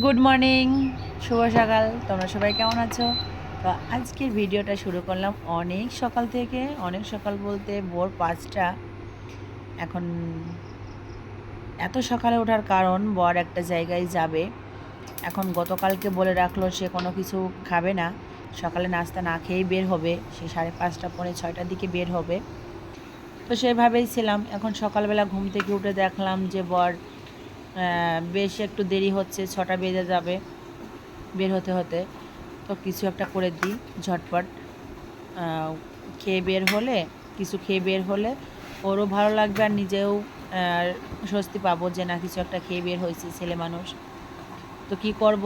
Good morning শুভ সকাল। তোমরা সবাই কেমন আছো? তো আজকের ভিডিওটা শুরু করলাম অনেক সকাল থেকে। অনেক সকাল বলতে ভোর পাঁচটা। এখন এত সকালে ওঠার কারণ বর একটা জায়গায় যাবে। এখন গতকালকে বলে রাখল সে কোনো কিছু খাবে না। সকালে নাস্তা না খেয়েই বের হবে। সে সাড়ে পাঁচটা, পৌনে ছয়টার দিকে বের হবে। তো সেভাবেই ছিলাম। এখন সকালবেলা ঘুম থেকে উঠে দেখলাম যে বর বেশ একটু দেরি হচ্ছে, ছটা বেজে যাবে বের হতে হতে। তো কিছু একটা করে দিই ঝটপট। খেয়ে বের হলে, কিছু খেয়ে বের হলে ওরও ভালো লাগবে আর নিজেও স্বস্তি পাবো যে না, কিছু একটা খেয়ে বের হয়েছে, ছেলে মানুষ। তো কি করব?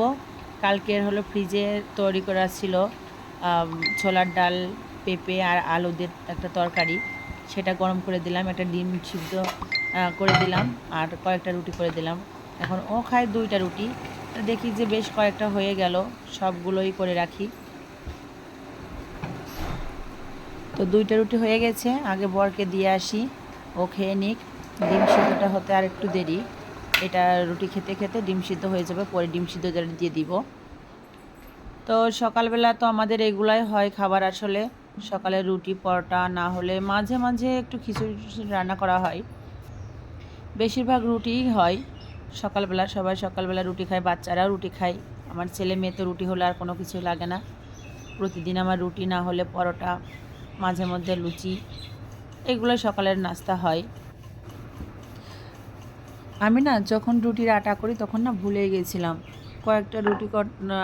কালকের হলো ফ্রিজে তৈরি করা ছিল ছোলার ডাল, পেঁপে আর আলু দিয়ে একটা তরকারি। সেটা গরম করে দিলাম, একটা ডিম সিদ্ধ করে দিলাম, আর কয়েকটা রুটি করে দিলাম। এখন ও খায় দুইটা রুটি, দেখি যে বেশ কয়েকটা হয়ে গেল, সবগুলোই করে রাখি। তো দুইটা রুটি হয়ে গেছে, আগে বরকে দিয়ে আসি, ও খেয়ে নিক। ডিম সিদ্ধটা হতে আর একটু দেরি, এটা রুটি খেতে খেতে ডিম সিদ্ধ হয়ে যাবে, পরে ডিম সিদ্ধ দিয়ে দিব। তো সকালবেলা তো আমাদের এগুলাই হয় খাবার আসলে। সকালে রুটি, পরোটা, না হলে মাঝে মাঝে একটু খিচুড়ি টিচুড়ি রান্না করা হয়। বেশিরভাগ রুটিই হয়। সকালবেলা সবাই সকালবেলা রুটি খায়, বাচ্চারাও রুটি খায়। আমার ছেলে মেয়ে তো রুটি হলে আর কোনো কিছু লাগে না। প্রতিদিন আমার রুটি, না হলে পরোটা, মাঝে মধ্যে লুচি, এগুলো সকালের নাস্তা হয়। আমি না যখন রুটির আটা করি তখন না ভুলে গেছিলাম। কয়েকটা রুটি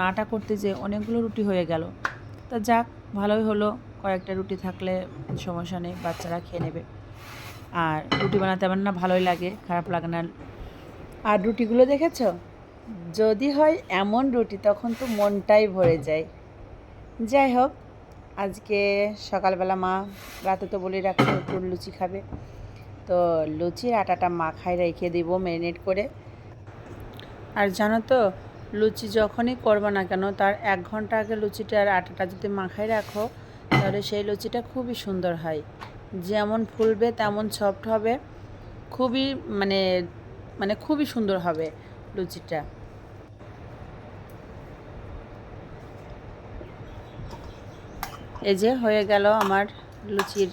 আটা করতে যে অনেকগুলো রুটি হয়ে গেল। তা যাক, ভালোই হলো। কয়েকটা রুটি থাকলে সমস্যা নেই, বাচ্চারা খেয়ে নেবে। আর রুটি বানাতে আমার না ভালোই লাগে, খারাপ লাগে না। আর রুটিগুলো দেখেছ? যদি হয় এমন রুটি, তখন তো মনটাই ভরে যায়। যাই হোক, আজকে সকালবেলা মা, রাতে তো বলে রাখল একটু লুচি খাবে। তো লুচির আটাটা মাখায় রেখে দিব ম্যারিনেট করে। আর জানো তো, লুচি যখনই করব না কেন, তার এক ঘণ্টা আগে লুচিটার আটাটা যদি মাখায় রাখো তাহলে সেই লুচিটা খুবই সুন্দর হয়। যেমন ফুলবে, তেমন সফট হবে। খুবই মানে মানে খুবই সুন্দর হবে লুচিটা। এই যে হয়ে গেল আমার লুচির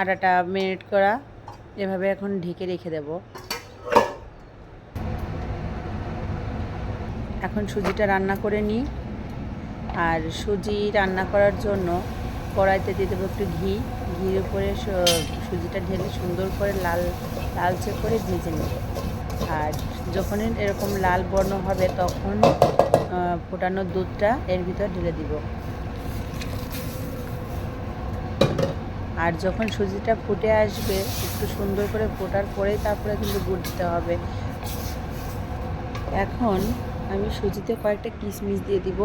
আটাটা মেরিনেট করা। এভাবে এখন ঢেকে রেখে দেব। এখন সুজিটা রান্না করে নিই। আর সুজি রান্না করার জন্য কড়াইতে দিয়ে দেবো একটু ঘি। ঘির উপরে সুজিটা ঢেলে সুন্দর করে লাল লালচে করে ভেজে নেব। আর যখনই এরকম লাল বর্ণ হবে তখন ফোটানো দুধটা এর ভিতর ঢেলে দিব। আর যখন সুজিটা ফুটে আসবে, একটু সুন্দর করে ফোটার পরেই তারপরে কিন্তু গুড় দিতে হবে। এখন আমি সুজিতে কয়েকটা কিশমিশ দিয়ে দিব।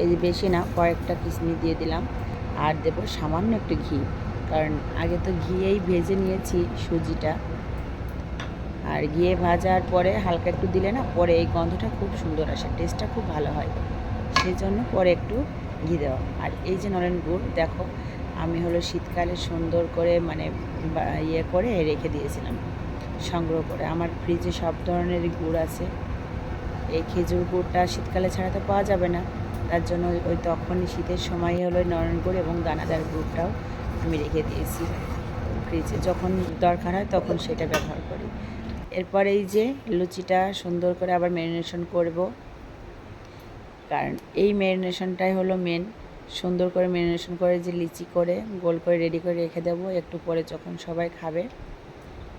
এই যে বেশি না, কয়েকটা কিশমিশ দিয়ে দিলাম। আর দেবো সামান্য একটু ঘি, কারণ আগে তো ঘিয়েই ভেজে নিয়েছি সুজিটা। আর ঘিয়ে ভাজার পরে হালকা একটু দিলে না, পরে এই গন্ধটা খুব সুন্দর আসে টেস্টটা খুব ভালো হয়। সেই জন্য পরে একটু ঘি দেওয়া। আর এই যে নলেন গুড়, দেখো, আমি হলো শীতকালে সুন্দর করে মানে ইয়ে করে রেখে দিয়েছিলাম, সংগ্রহ করে। আমার ফ্রিজে সব ধরনের গুড় আছে। এই খেজুর গুড়টা শীতকালে ছাড়া তো পাওয়া যাবে না। তার জন্য ওই- তখনই শীতের সময় হলো নলেন এবং দানাদার গুড়টাও আমি রেখে দিয়েছি। ফ্রিজে যখন দরকার হয় তখন সেটা ব্যবহার করি। এরপর এই যে লুচিটা সুন্দর করে আবার ম্যারিনেশন করব। কারণ এই ম্যারিনেশনটাই হলো মেন সুন্দর করে ম্যারিনেশন করে যে লিচি করে, গোল করে রেডি করে রেখে দেবো। একটু পরে যখন সবাই খাবে,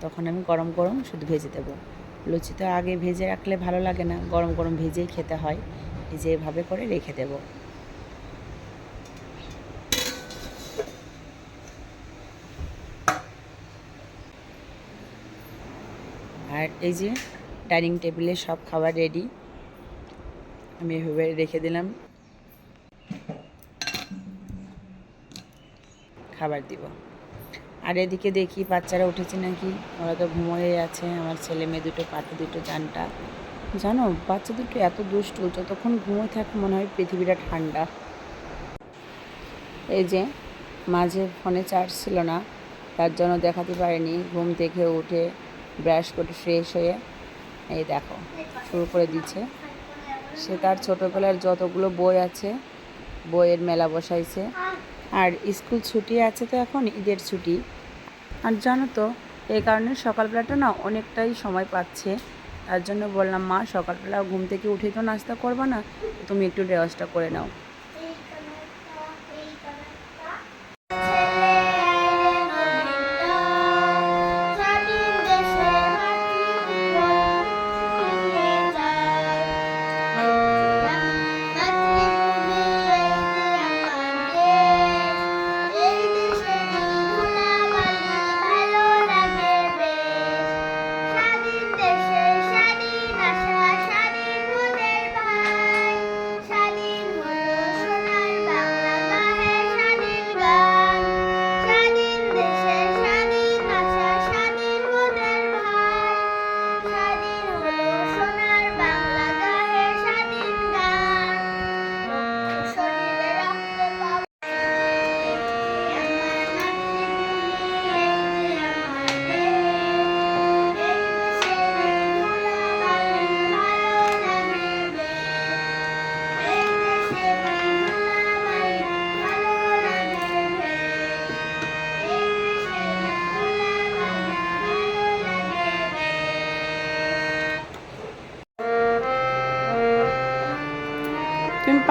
তখন আমি গরম গরম শুধু ভেজে দেবো। লুচি তো আগে ভেজে রাখলে ভালো লাগে না, গরম গরম ভেজেই খেতে হয়। এই যে এভাবে করে রেখে দেবো। আর এই যে ডাইনিং টেবিলে সব খাবার রেডি, আমি এভাবে রেখে দিলাম। খাবার দিব। আর এদিকে দেখি বাচ্চারা উঠেছে নাকি, ওরা তো ঘুমোয়ে আছে, আমার ছেলে মেয়ে দুটো পাতে দুটো, জানটা। জানো বাচ্চা দুটো এত দুষ্টু যতক্ষণ ঘুমোয় থাকে, মনে হয় পৃথিবীটা ঠান্ডা। এই যে, মাঝে ফোনে চার্জ ছিল না, তার জন্য দেখাতে পারিনি, ঘুম থেকে উঠে ব্রাশ করে ফ্রেশ হয়ে, এই দেখো, শুরু করে দিচ্ছে। সে তার ছোটোবেলার যতগুলো বই আছে, বইয়ের মেলা বসাইছে। আর স্কুল ছুটি আছে তো এখন, ঈদের ছুটি। আর জানো তো, এই কারণে সকালবেলাটা না অনেকটাই সময় পাচ্ছে। তার জন্য বললাম, মা, সকালবেলা ঘুম থেকে উঠে তো নাস্তা করবা না, তুমি একটু রেওয়াজটা করে নাও।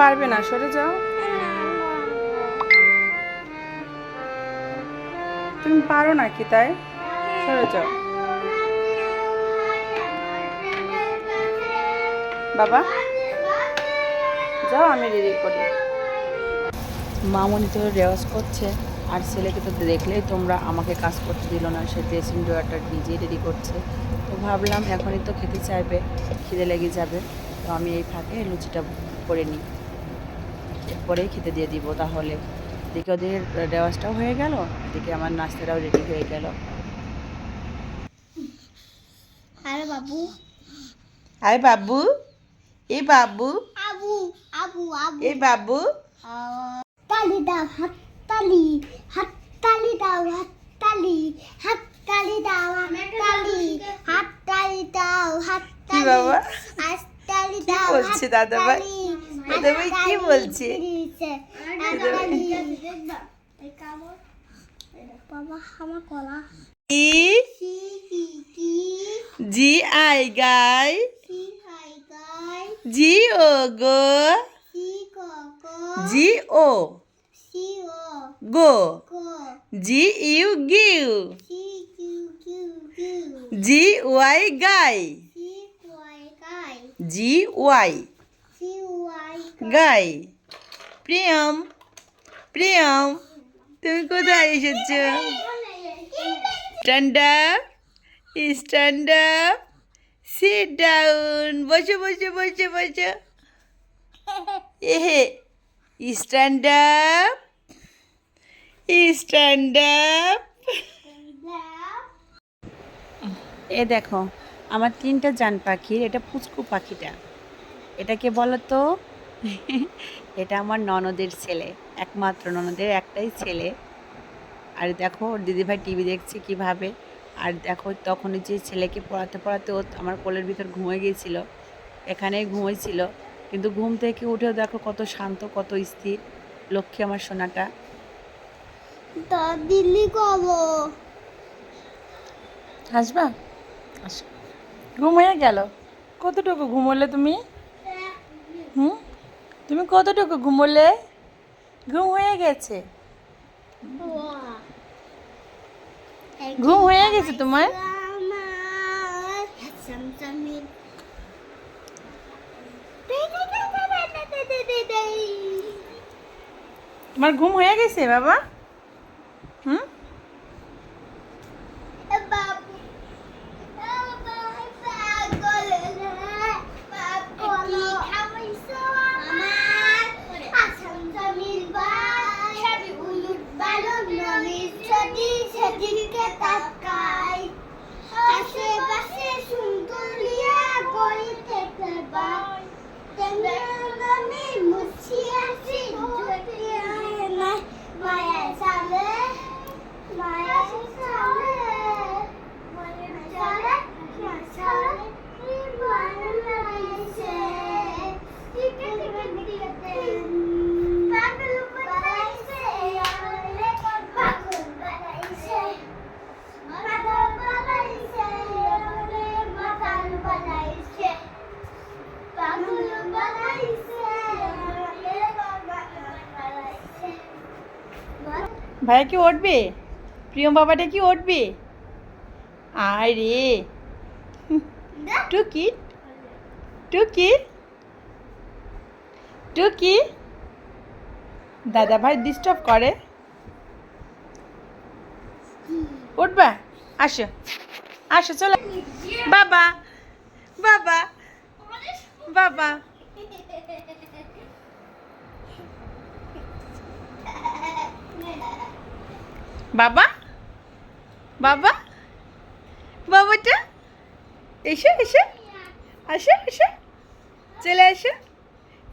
পারবে না, সরে যাও। তুমি পারো না কি তাই? সরে যাও। বাবা, যাও আমি রেডি করি। মামনি তো রেওয়াজ করছে, আর ছেলেকে তো দেখলেই তোমরা আমাকে কাজ করতে দিল না, সে ড্রেসিং ড্রয়ারটা নিজেই রেডি করছে। তো ভাবলাম এখনই তো খেতে চাইবে, খিদে লেগে যাবে। তো আমি এই ফাঁকে লুচিটা করে নিই। এরপরেই খেতে দিয়ে দিব তাহলে। এদিকে ওদের রেওয়াজটাও হয়ে গেল এদিকে আমার নাস্তাটাও রেডি হয়ে গেল। আরে বাবু। আয় বাবু এ বাবু। আবু আবু আবু। এ বাবু। তালি দাও হাত তালি হাত তালি দাও হাত তালি হাত তালি দাও হাত তালি হাত তালি দাও হাত কি বাবা? কি বলছে দাদা ভাই? দাদা ভাই কি বলছে? G I guy. G O go. G O. Go. G U গিউ। G Y guy. G Y guy Priyam Priyam তুমি কোথায় এসেছ? Stand up stand up sit down বসো বসো বসো বসো। এহে স্ট্যান্ড আপ স্ট্যান্ড আপ এ দেখো আমার তিনটা জান পাখির এটা পুচকু পাখিটা। এটাকে বলো তো এটা আমার ননদের ছেলে একমাত্র ননদের একটাই ছেলে। আর দেখো ওর দিদিভাই টিভি দেখছে কীভাবে। আর দেখো তখন যে ছেলেকে পড়াতে পড়াতে ও আমার কোলের ভিতর ঘুমিয়ে গিয়েছিল। এখানেই ঘুমিয়েছিল কিন্তু ঘুম থেকে উঠেও দেখো কত শান্ত কত স্থির। লক্ষ্মী আমার সোনাটা। তো দিল্লি কব? হাসবা আসো। ঘুম হয়ে গেল? কতটুকু ঘুমোলে তুমি? হুম? তুমি কতটুকু ঘুমোলে? ঘুম হয়ে গেছে। ঘুম হয়ে গেছে তোমার? তোমার ঘুম হয়ে গেছে বাবা? হুম বাবু পাগল পাগল আমার আসাম জমির বাই সবই উলুট বালুট নমির ছটি সেদিকে তাকাই আশেপাশে সুন্দরিয়া গড়ি থেকে বাই তেমনি মুছি আসি যদি না মায়া সামনে ভাইয়া কি উঠবে? প্রিয়ম বাবাটা কি উঠবে? আরে। টুকি। টুকি। টুকি। দাদা ভাই ডিস্টার্ব করে। উঠবা। আসো। আসো, চলো। বাবা। বাবা। বাবা। বাবা? বাবা? বাবাটা? এসো এসো। আসো এসো চলে আসো।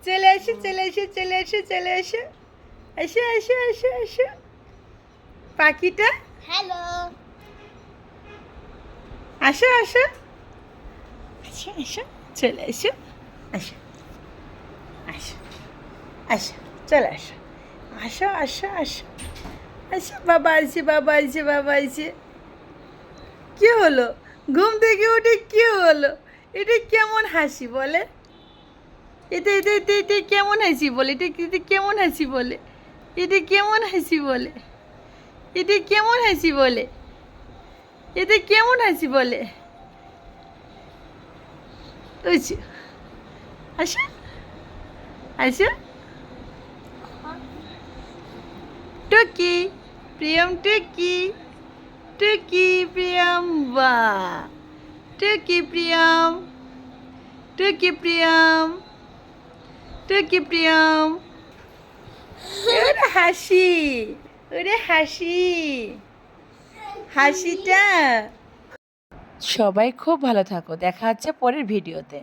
চলে আসো চলে আসো চলে আসো চলে আসো। এসো এসো এসো এসো পাখিটা? হ্যালো। আসো আসো। আসো আসো। চলে আসো। আসো। আসো। আসো। চলে আসো। আসো আসো আসো। আসো, বাবা, আসছে বাবা আসছে বাবা, আসছে। কি হলো? ঘুম থেকে উঠে কি হলো? এটা কেমন হাসি বলে? এটা এটা এটা এটা কেমন হাসি বলে? এটা এটা কেমন হাসি বলে? এটা কেমন হাসি বলে? এটা কেমন হাসি বলে? এটা কেমন হাসি বলে? আসো আসো। টুকি, প্রিয়ম টুকি টুকি প্রিয়ম বা, টুকি প্রিয়ম টুকি প্রিয়ম টুকি প্রিয়ম। ওরে হাসি ওরে হাসি, হাসিটা। সবাই খুব ভালো থাকো, দেখা হচ্ছে পরের ভিডিওতে।